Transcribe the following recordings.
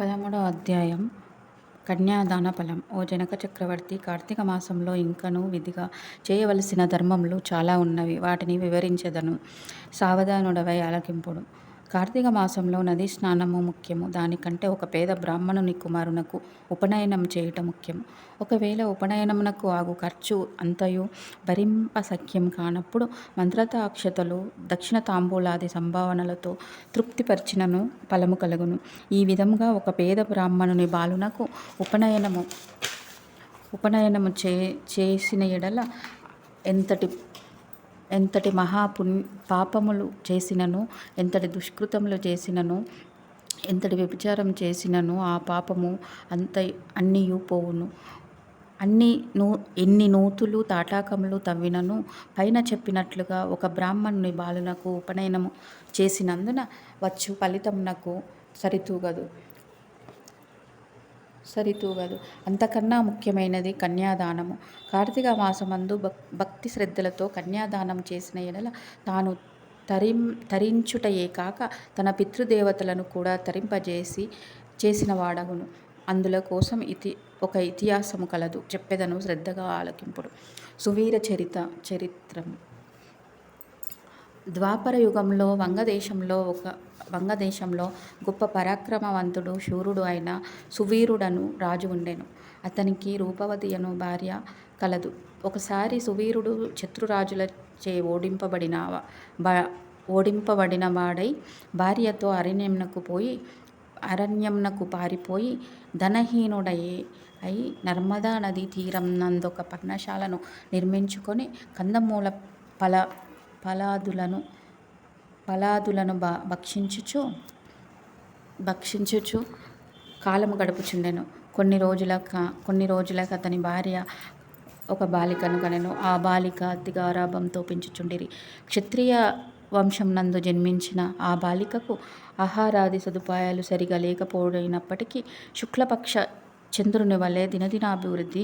పదమూడవ అధ్యాయం. కన్యాదాన ఫలం. ఓ జనక చక్రవర్తి కార్తీక మాసంలో ఇంకనూ విధిగా చేయవలసిన ధర్మములు చాలా ఉన్నవి. వాటిని వివరించెదను. సావధానుడవై ఆలకింపుడు. కార్తీక మాసంలో నదీ స్నానము ముఖ్యము. దానికంటే ఒక పేద బ్రాహ్మణుని కుమారునకు ఉపనయనం చేయటం ముఖ్యము ఒకవేళ ఉపనయనమునకు ఆగు ఖర్చు అంతయు భరింప సఖ్యం కానప్పుడు మంత్రతాక్షతలు దక్షిణ తాంబూలాది సంభావనలతో తృప్తిపరిచినను ఫలము కలుగును. ఈ విధముగా ఒక పేద బ్రాహ్మణుని బాలునకు ఉపనయనము ఉపనయనము చే చేసిన ఎడల ఎంతటి ఎంతటి మహాపుణ్య పాపములు చేసినను ఎంతటి దుష్కృతములు చేసినను ఎంతటి వ్యభిచారం చేసినను ఆ పాపము అంత అన్నీయు పోవును. అన్ని నూ ఎన్ని నూతులు తాటాకములు తవ్వినను పైన చెప్పినట్లుగా ఒక బ్రాహ్మణుని బాలునకు ఉపనయనము చేసినందున వచ్చు ఫలితమునకు సరితూగదు. సరితూగదు. అంతకన్నా ముఖ్యమైనది కన్యాదానము. కార్తీక మాసమందు భక్ భక్తి శ్రద్ధలతో కన్యాదానం చేసిన ఎడల తాను తరిం తరించుటయే కాక తన పితృదేవతలను కూడా తరింపజేసి చేసిన వాడగును. అందుల కోసం ఇతి ఒక ఇతిహాసము కలదు. చెప్పెదను శ్రద్ధగా ఆలకింపుడు. సువీర చరిత చరిత్రము. ద్వాపర యుగంలో వంగదేశంలో ఒక వంగదేశంలో గొప్ప పరాక్రమవంతుడు శూరుడు అయిన సువీరుడను రాజు ఉండెను. అతనికి రూపవతి అను భార్య కలదు. ఒకసారి సువీరుడు శత్రురాజులచే ఓడింపబడిన బ ఓడింపబడిన వాడై భార్యతో అరణ్యమునకు పోయి అరణ్యమునకు పారిపోయి ధనహీనుడై అయి నర్మదా నదీ తీరం నందొక పర్ణశాలను నిర్మించుకొని కందమూల ఫల ఫలాదులను ఫలాదులను బ భక్షించుచు భక్షించుచు కాలము గడుపుచుండెను. కొన్ని రోజుల కొన్ని రోజులకు అతని భార్య ఒక బాలికను కనెను. ఆ బాలిక అతిగారాభంతో పెంచుచుండిరి. క్షత్రియ వంశం నందు జన్మించిన ఆ బాలికకు ఆహారాది సదుపాయాలు సరిగా లేకపోయినప్పటికీ శుక్లపక్ష చంద్రుని వలె దినదినాభివృద్ధి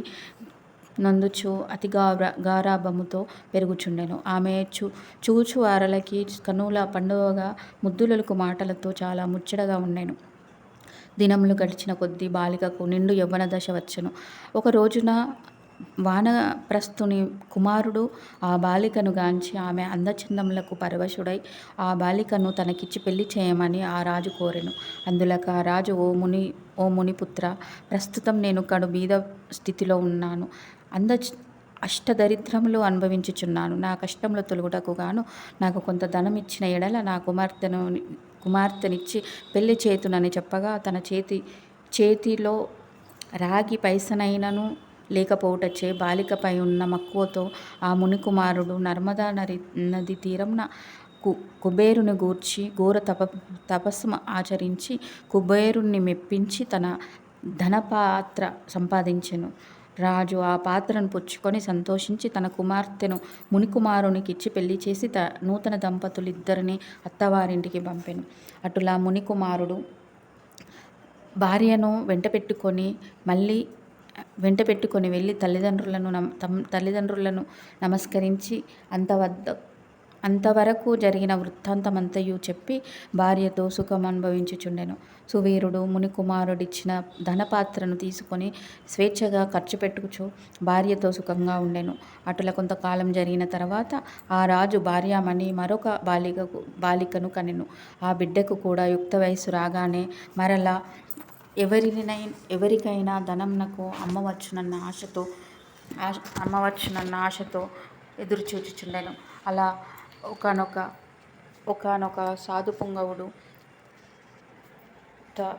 నందుచు అతి గార గారాభముతో పెరుగుచుండెను. ఆమె చూ చూచు వారలకి కనుల పండుగగా ముద్దులకు మాటలతో చాలా ముచ్చటగా ఉండెను. దినములు గడిచిన కొద్దీ బాలికకు నిండు యవ్వన దశ వచ్చెను. ఒక రోజున వానప్రస్థుని కుమారుడు ఆ బాలికను గాంచి ఆమె అందచందములకు పరవశుడై ఆ బాలికను తనకిచ్చి పెళ్ళి చేయమని ఆ రాజు కోరెను. అందులక ఆ రాజు ఓ ముని ఓ మునిపుత్ర ప్రస్తుతం నేను కడు బీద స్థితిలో ఉన్నాను. అంద అష్టదరిద్రములు అనుభవించుచున్నాను. నా కష్టంలో తొలుగుటకు గాను నాకు కొంత ధనం ఇచ్చిన ఎడల నా కుమార్తెను కుమార్తెనిచ్చి పెళ్ళి చేతునని చెప్పగా తన చేతి చేతిలో రాగి పైసనైనను లేకపోవటచ్చే బాలికపై ఉన్న మక్కువతో ఆ మునికుమారుడు నర్మదా నది నది తీరంన కు కుబేరుని గూర్చి ఘోర తప తపస్సు ఆచరించి కుబేరుణ్ణి మెప్పించి తన ధనపాత్ర సంపాదించెను. రాజు ఆ పాత్రను పుచ్చుకొని సంతోషించి తన కుమార్తెను మునికుమారునికి ఇచ్చి పెళ్ళి చేసి త నూతన దంపతులిద్దరిని అత్తవారింటికి పంపెను. అటులా మునికుమారుడు భార్యను వెంట పెట్టుకొని మళ్ళీ వెంట పెట్టుకొని వెళ్ళి తల్లిదండ్రులను నమ తల్లిదండ్రులను నమస్కరించి అంత వద్ద అంతవరకు జరిగిన వృత్తాంతమంతయు చెప్పి భార్యతో సుఖం అనుభవించుచుండెను సువీరుడు మునికుమారుడిచ్చిన ధనపాత్రను తీసుకొని స్వేచ్ఛగా ఖర్చు పెట్టుకుచు భార్యతో సుఖంగా ఉండెను. అటుల కొంతకాలం జరిగిన తర్వాత ఆ రాజు భార్యామణి మరొక బాలికకు బాలికను కనెను. ఆ బిడ్డకు కూడా యుక్త వయస్సు రాగానే మరలా ఎవరినై ఎవరికైనా ధనంనకు అమ్మవచ్చునన్న ఆశతో అమ్మవచ్చునన్న ఆశతో ఎదురు చూచుచుండెను అలా ఒకానొక ఒకానొక సాధు పుంగవుడు త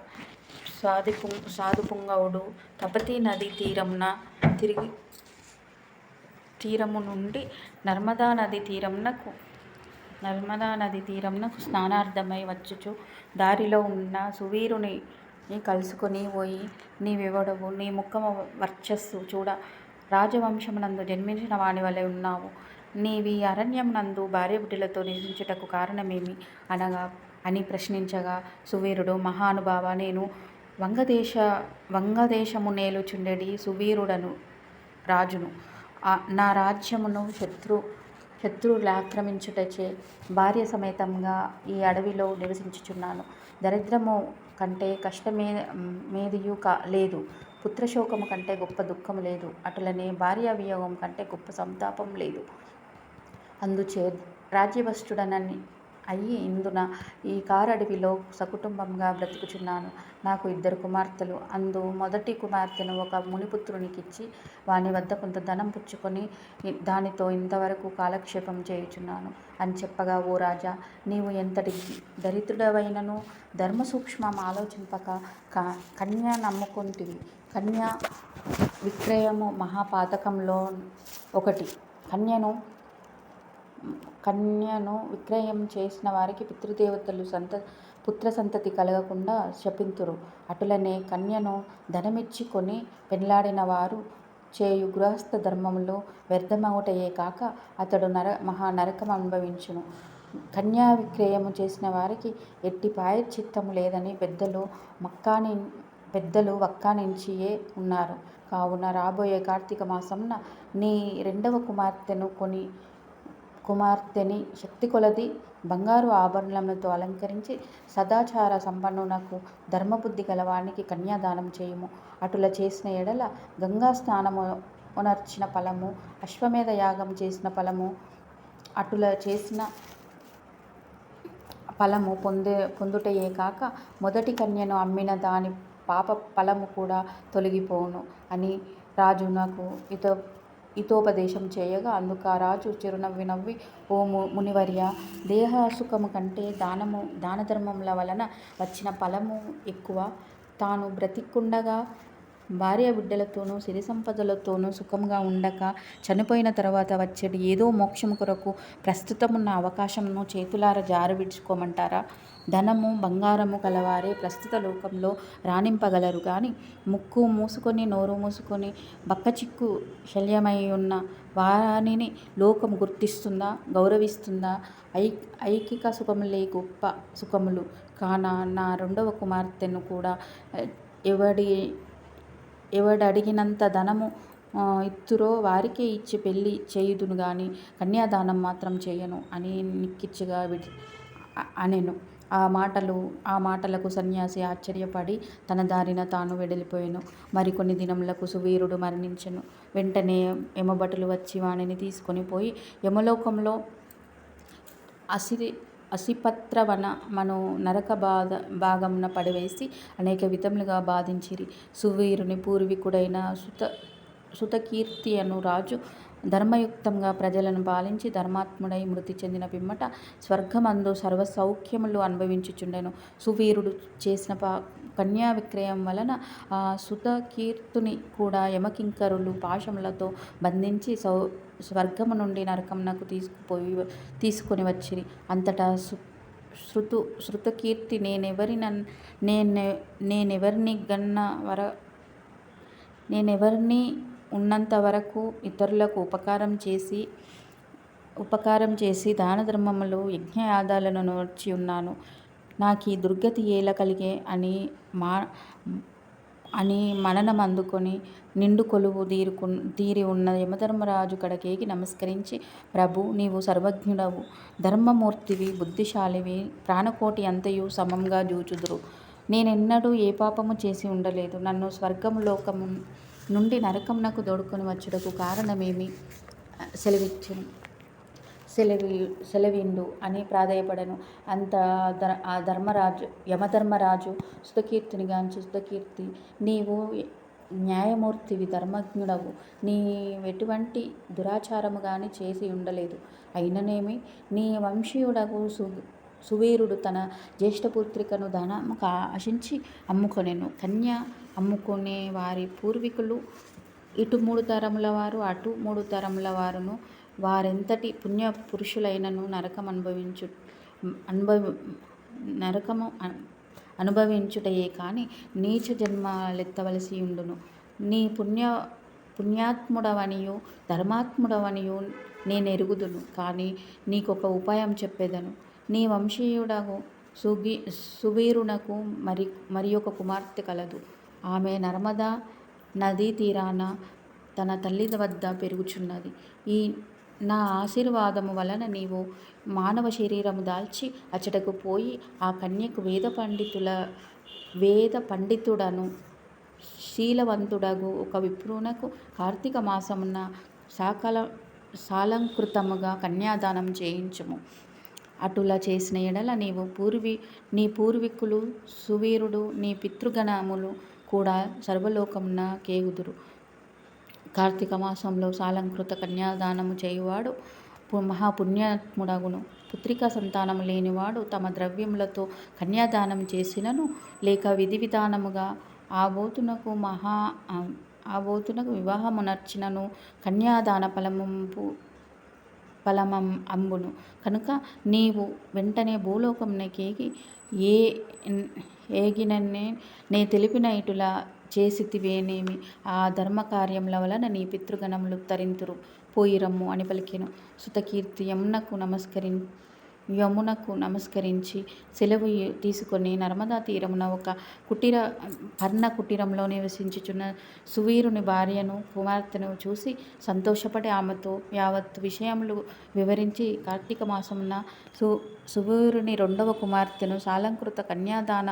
సాధి పుం సాధు పుంగవుడు తపతీ నదీ తీరంన తిరిగి తీరము నుండి నర్మదా నది తీరంనకు నర్మదా నది తీరంనకు స్నానార్థమై వచ్చుచు. దారిలో ఉన్న సువీరుని కలుసుకొని పోయి నీ వివడవు నీ ముఖము వర్చస్సు చూడ. రాజవంశమునందు జన్మించిన వాని వలె ఉన్నావు. నీవీ అరణ్యమునందు భార్యాబిడ్డలతో నివసించుటకు కారణమేమి? అనగా అని ప్రశ్నించగా సువీరుడు మహానుభావ నేను వంగదేశ వంగదేశము నేలుచుండెడి సువీరుడను రాజును. నా రాజ్యమును శత్రు శత్రువులు ఆక్రమించుటచే భార్య సమేతంగా ఈ అడవిలో నివసించుచున్నాను. దరిద్రము కంటే కష్టమే మీదియు కా లేదు. పుత్రశోకము కంటే గొప్ప దుఃఖం లేదు. అటులనే భార్య వియోగం కంటే గొప్ప సంతాపం లేదు. అందుచే రాజ్యభ్రష్టుడనని అయి ఇందున ఈ కారడవిలో సకుటుంబంగా బ్రతుకుచున్నాను. నాకు ఇద్దరు కుమార్తెలు. అందు మొదటి కుమార్తెను ఒక మునిపుత్రునికిచ్చి వాని వద్ద కొంత ధనం పుచ్చుకొని దానితో ఇంతవరకు కాలక్షేపం చేయుచున్నాను అని చెప్పగా ఓ రాజా నీవు ఎంతటి దరిద్రుడవైనను ధర్మ సూక్ష్మం ఆలోచింపక క కన్య నమ్ముకుంటివి. కన్య విక్రయము మహాపాతకంలో ఒకటి. కన్యను కన్యను విక్రయం చేసిన వారికి పితృదేవతలు సంత పుత్ర సంతతి కలగకుండా శపింతురు. అటులనే కన్యను ధనమిచ్చి కొని పెళ్ళాడిన వారు చేయు గృహస్థ ధర్మములు వ్యర్థమగుటయే కాక అతడు నర మహా నరకం అనుభవించును. కన్యా విక్రయము చేసిన వారికి ఎట్టి పాయచిత్తము లేదని పెద్దలు మక్కాని పెద్దలు వక్కానించియే ఉన్నారు. కావున రాబోయే కార్తీక మాసంన నీ రెండవ కుమార్తెను కొని కుమార్తెని శక్తి కొలది బంగారు ఆభరణములతో అలంకరించి సదాచార సంపన్నునకు ధర్మబుద్ధి గలవానికి కన్యాదానం చేయుము. అటుల చేసిన ఎడల గంగా స్నానము ఉనర్చిన ఫలము అశ్వమేధ యాగం చేసిన ఫలము అటుల చేసిన ఫలము పొందే పొందుటయే కాక మొదటి కన్యను అమ్మిన దాని పాప ఫలము కూడా తొలగిపోవును అని రాజు నాకు ఇతో హితోపదేశం చేయగా అందుకు ఆ రాజు చిరునవ్వి నవ్వి ఓ మునివర్య దేహసుఖము కంటే దానము దాన ధర్మముల వలన వచ్చిన ఫలము ఎక్కువ. తాను బ్రతికుండగా భార్య బిడ్డలతోనూ సిరి సంపదలతోనూ సుఖంగా ఉండక చనిపోయిన తర్వాత వచ్చేటి ఏదో మోక్షం కొరకు ప్రస్తుతమున్న అవకాశంను చేతులార జార విడుచుకోమంటారా? ధనము బంగారము కలవారే ప్రస్తుత లోకంలో రాణింపగలరు. కానీ ముక్కు మూసుకొని నోరు మూసుకొని బక్కచిక్కు శల్యమై ఉన్న వారిని లోకం గుర్తిస్తుందా? గౌరవిస్తుందా? ఐ ఐకిక సుఖములే గొప్ప సుఖములు. కాన నా రెండవ కుమార్తెను కూడా ఎవడి ఎవడడిగినంత ధనము ఇత్తురో వారికే ఇచ్చి పెళ్ళి చేయుదును గాని కన్యాదానం మాత్రం చేయను అని నిక్కిచ్చిగా విడి అనెను. ఆ మాటలు ఆ మాటలకు సన్యాసి ఆశ్చర్యపడి తన దారిన తాను వెడలిపోయాను. మరికొన్ని దినములకు సువీరుడు మరణించను. వెంటనే యమభటులు వచ్చి వానిని తీసుకొని పోయి యమలోకంలో అసిరి అసిపత్రవన మను నరక బాధ భాగమున పడివేసి అనేక విధములుగా బాధించిరి. సువీరుని పూర్వీకుడైన సుత సుతకీర్తి అను రాజు ధర్మయుక్తంగా ప్రజలను పాలించి ధర్మాత్ముడై మృతి చెందిన పిమ్మట స్వర్గమందు సర్వ సౌఖ్యములు అనుభవించుచుండెను. సువీరుడు చేసిన పా కన్యా విక్రయం వలన ఆ సుతకీర్తుని కూడా యమకింకరులు పాశములతో బంధించి సౌ స్వర్గము నుండి నరకమునకు తీసుకుపోయి తీసుకొని వచ్చిరి. అంతటా సు శృతు శృతకీర్తి నేనెవరి నేను నేనెవరిని గన్న వర నేనెవరిని ఉన్నంత వరకు ఇతరులకు ఉపకారం చేసి ఉపకారం చేసి దాన ధర్మములు యజ్ఞయాగాదులను నోర్చి ఉన్నాను. నాకీ దుర్గతి ఏల కలిగే అని మా అని మననం అందుకొని నిండు కొలువు తీరుకు తీరి ఉన్న యమధర్మరాజు కడకేకి నమస్కరించి ప్రభు నీవు సర్వజ్ఞుడవు. ధర్మమూర్తివి బుద్ధిశాలివి ప్రాణకోటి అంతయు సమంగా జూచుదురు. నేనెన్నడూ ఏ పాపము చేసి ఉండలేదు. నన్ను స్వర్గము లోకము నుండి నరకమునకు దోడుకొని వచ్చుటకు కారణమేమి సెలవిచ్చెను. సెలవి సెలవిండు అని ప్రాధేయపడెను. అంత ధర ఆ ధర్మరాజు యమధర్మరాజు సుతకీర్తిని గాంచి సుతకీర్తి నీవు న్యాయమూర్తివి ధర్మజ్ఞుడవు. నీ ఎటువంటి దురాచారము కానీ చేసి ఉండలేదు. అయిననేమి నీ వంశీయుడగు సు సువీరుడు తన జ్యేష్ఠపుత్రికను ధనము ఆశించి అమ్ముకొనెను. కన్య అమ్ముకునే వారి పూర్వీకులు ఇటు మూడు తరముల వారు అటు మూడు తరముల వారును వారెంతటి పుణ్య పురుషులైనను నరకం అనుభవించు అనుభవి నరకము అనుభవించుటయే కానీ నీచ జన్మలెత్తవలసి ఉండును. నీ పుణ్య పుణ్యాత్ముడవనియు ధర్మాత్ముడవనియు నేనెరుగుదును కానీ నీకొక ఉపాయం చెప్పేదను. నీ వంశీయుడకు సుగి సువీరునకు మరి మరి ఒక కుమార్తె కలదు. ఆమె నర్మదా నదీ తీరాన తన తల్లి వద్ద పెరుగుచున్నది. ఈ నా ఆశీర్వాదము వలన నీవు మానవ శరీరము దాల్చి అచ్చటకు పోయి ఆ కన్యకు వేద పండితుల వేద పండితుడను శీలవంతుడగు ఒక విప్రునకు కార్తీక మాసమున సాకల సాలంకృతముగా కన్యాదానం చేయించుము. అటులా చేసిన ఎడల నీవు పూర్వీ నీ పూర్వీకులు సువీరుడు నీ పితృగణములు కూడా సర్వలోకమున కేగుదురు. కార్తీక మాసంలో సాలంకృత కన్యాదానము చేయువాడు మహాపుణ్యాత్ముడగును. పుత్రికా సంతానము లేనివాడు తమ ద్రవ్యములతో కన్యాదానం చేసినను లేక విధి విధానముగా ఆబోతునకు మహా ఆబోతునకు వివాహమునర్చినను కన్యాదాన ఫలమంపు ఫలమం అంబును కనుక నీవు వెంటనే భూలోకంనకేగి ఏ ఏగిన నే తెలిపిన ఇటుల చేసితివేనేమి ఆ ధర్మకార్యముల వలన నీ పితృగణములు తరింతురు పోయిరమ్ము అని పలికెను. సుతకీర్తి యమునకు నమస్కరించి సెలవు తీసుకొని నర్మదా తీరమున ఒక కుటీర పర్ణ కుటీరంలో నివసించుచున్న సువీరుని భార్యను కుమార్తెను చూసి సంతోషపడి ఆమెతో యావత్ విషయములు వివరించి కార్తీక మాసమున సు సువీరుని రెండవ కుమార్తెను సాలంకృత కన్యాదాన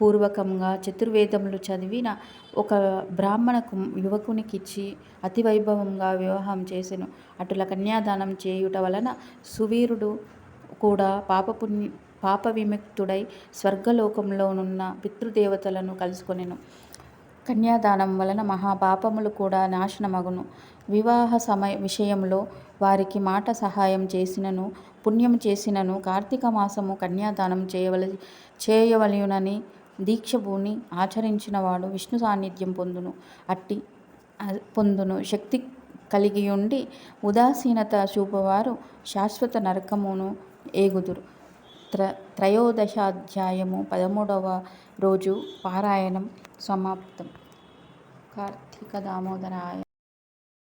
పూర్వకంగా చతుర్వేదములు చదివిన ఒక బ్రాహ్మణ యువకునికిచ్చి అతివైభవముగా వివాహం చేసెను. అటుల కన్యాదానం చేయుట వలన సువీరుడు కూడా పాపపుణ్య పాప విముక్తుడై స్వర్గలోకంలోనున్న పితృదేవతలను కలుసుకొనెను. కన్యాదానం వలన మహాపాపములు కూడా నాశనమగును. వివాహ సమయ విషయంలో వారికి మాట సహాయం చేసినను పుణ్యం చేసినను కార్తీక మాసము కన్యాదానం చేయవల చేయవలయునని దీక్షభూని ఆచరించినవాడు విష్ణు సాన్నిధ్యం పొందును. అట్టి పొందును శక్తి కలిగి ఉండి ఉదాసీనత చూపువారు శాశ్వత నరకమును ఏగుదురు. త్ర త్రయోదశాధ్యాయము పదమూడవ రోజు పారాయణం సమాప్తం. కార్తీక దామోదరాయ